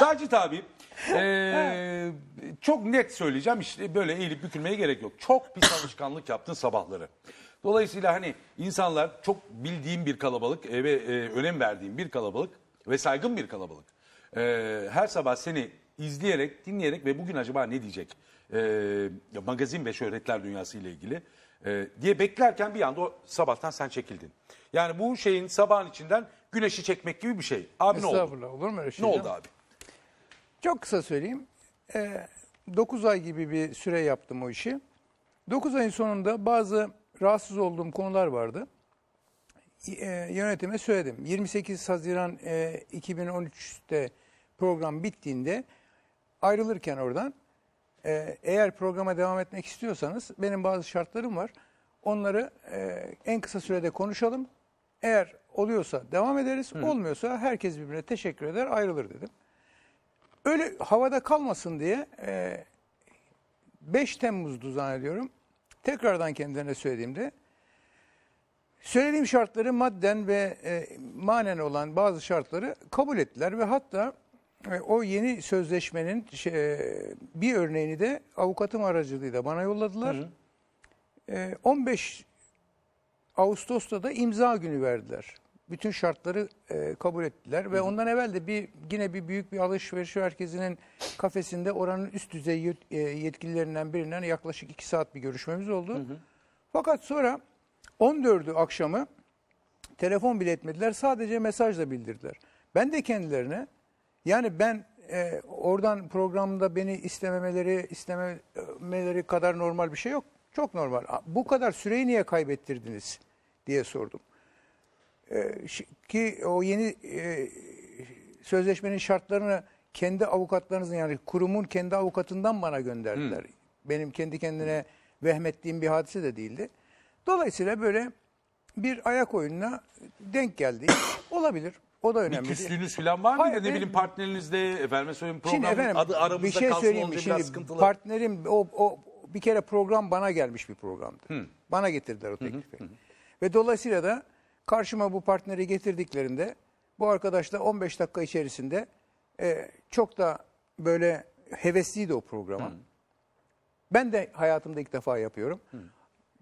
Sacit abi eee, çok net söyleyeceğim işte böyle eğilip bükülmeye gerek yok. Çok pis alışkanlık yaptın sabahları. Dolayısıyla hani insanlar çok bildiğim bir kalabalık e, ve e, önem verdiğim bir kalabalık ve saygın bir kalabalık. Eee, her sabah seni izleyerek, dinleyerek ve bugün acaba ne diyecek ya magazin ve şöhretler dünyası ile ilgili eee, diye beklerken bir anda o sabahtan sen çekildin. Yani bu şeyin sabahın içinden güneşi çekmek gibi bir şey. Abi ne oldu? Estağfurullah olur mu öyle şey? Ne oldu abi? Çok kısa söyleyeyim. 9 ay gibi bir süre yaptım o işi. 9 ayın sonunda bazı rahatsız olduğum konular vardı. E, yönetime söyledim. 28 Haziran e, 2013'te program bittiğinde ayrılırken oradan e, eğer programa devam etmek istiyorsanız benim bazı şartlarım var. Onları e, en kısa sürede konuşalım. Eğer oluyorsa devam ederiz. Olmuyorsa herkes birbirine teşekkür eder ayrılır dedim. Öyle havada kalmasın diye e, 5 Temmuz'du zannediyorum. Tekrardan kendilerine söylediğimde söylediğim şartları madden ve e, manen olan bazı şartları kabul ettiler ve hatta e, o yeni sözleşmenin şey, e, bir örneğini de avukatım aracılığıyla bana yolladılar. E, 15 Ağustos'ta da imza günü verdiler. Bütün şartları e, kabul ettiler ve ondan evvel de bir yine bir büyük bir alışveriş merkezinin kafesinde oranın üst düzey e, yetkililerinden birinden yaklaşık iki saat bir görüşmemiz oldu. Fakat sonra 14'ü akşamı telefon bile etmediler. Sadece mesajla bildirdiler. Ben de kendilerine yani ben e, oradan programda beni istememeleri istememeleri kadar normal bir şey yok. Çok normal. Bu kadar süreyi niye kaybettirdiniz diye sordum. E, şi- ki o yeni e, sözleşmenin şartlarını kendi avukatlarınızın yani kurumun kendi avukatından bana gönderdiler. Benim kendi kendine vehmettiğim bir hadise de değildi. Dolayısıyla böyle bir ayak oyununa denk geldi. Olabilir. O da Bir önemli. değil. küslüğünüz falan var mıydı? Hayır, ne bileyim partnerinizde efendim söyleyeyim Şimdi programın efendim adı aramızda bir şey kalsın söyleyeyim olunca Şimdi sıkıntılı. partnerim o, o bir kere program bana gelmiş bir programdı. Bana getirdiler o teklifi. Ve dolayısıyla da karşıma bu partneri getirdiklerinde bu arkadaş da 15 dakika içerisinde e, çok da böyle hevesliydi o programa. Ben de hayatımda ilk defa yapıyorum.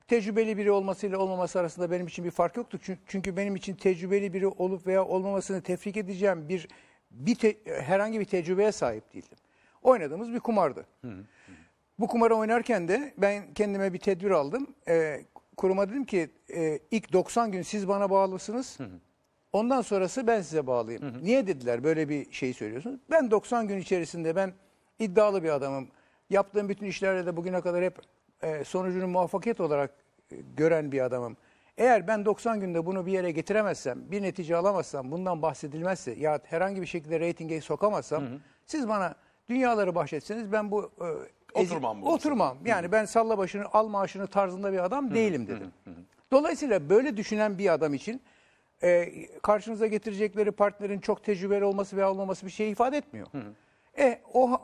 Tecrübeli biri olmasıyla olmaması arasında benim için bir fark yoktu. Çünkü, benim için tecrübeli biri olup veya olmamasını tefrik edeceğim bir bir te- herhangi bir tecrübeye sahip değildim. Oynadığımız bir kumardı. Bu kumarı oynarken de ben kendime bir tedbir aldım. Ee, kuruma dedim ki e, ilk 90 gün siz bana bağlısınız. Ondan sonrası ben size bağlıyım. Niye dediler böyle bir şey söylüyorsunuz? Ben 90 gün içerisinde ben iddialı bir adamım. Yaptığım bütün işlerde de bugüne kadar hep e, sonucunu muvaffakiyet olarak e, gören bir adamım. Eğer ben 90 günde bunu bir yere getiremezsem, bir netice alamazsam, bundan bahsedilmezse ya herhangi bir şekilde reytinge sokamazsam siz bana dünyaları bahşetseniz ben bu e, Oturmam bu Oturmam. Yani ben salla başını al maaşını tarzında bir adam değilim dedim. Dolayısıyla böyle düşünen bir adam için e, karşınıza getirecekleri partnerin çok tecrübeli olması veya olmaması bir şey ifade etmiyor. E o ha-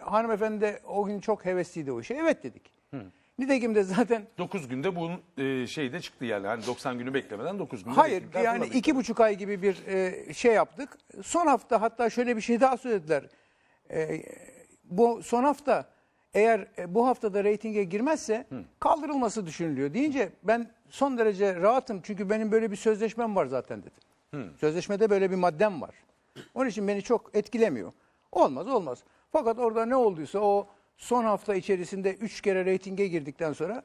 hanımefendi de o gün çok hevesliydi o işe. Evet dedik. Nitekim de zaten 9 günde bunun e, şey de çıktı yani. Hani 90 günü beklemeden 9 günde Hayır teklifler yani iki buçuk ay gibi bir e, şey yaptık. Son hafta hatta şöyle bir şey daha söylediler. E, bu son hafta eğer e, bu haftada reytinge girmezse kaldırılması düşünülüyor deyince ben son derece rahatım. Çünkü benim böyle bir sözleşmem var zaten dedim. Sözleşmede böyle bir maddem var. Onun için beni çok etkilemiyor. Olmaz olmaz. Fakat orada ne olduysa o son hafta içerisinde üç kere reytinge girdikten sonra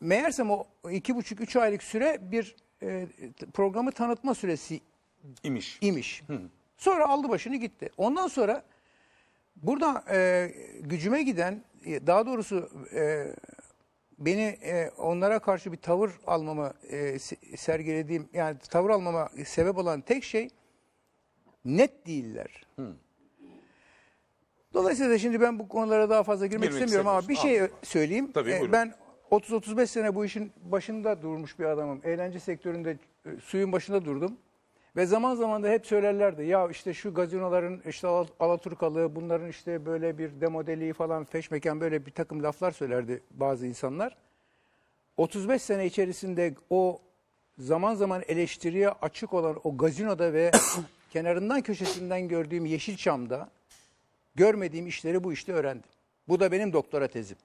meğersem o iki buçuk üç aylık süre bir e, programı tanıtma süresi imiş. imiş. Sonra aldı başını gitti. Ondan sonra burada e, gücüme giden, e, daha doğrusu e, beni e, onlara karşı bir tavır almamı e, se- sergilediğim, yani tavır almama sebep olan tek şey net değiller. Dolayısıyla şimdi ben bu konulara daha fazla girmek Girmek istemiyorum ama bir şey söyleyeyim. Tabii, E, buyurun. ben 30-35 sene bu işin başında durmuş bir adamım. Eğlence sektöründe e, suyun başında durdum. Ve zaman zaman da hep söylerlerdi. Ya işte şu gazinoların işte Al- Alaturkalığı, bunların işte böyle bir demodeliği falan feşmeken böyle bir takım laflar söylerdi bazı insanlar. 35 sene içerisinde o zaman zaman eleştiriye açık olan o gazinoda ve kenarından köşesinden gördüğüm Yeşilçam'da görmediğim işleri bu işte öğrendim. Bu da benim doktora tezim.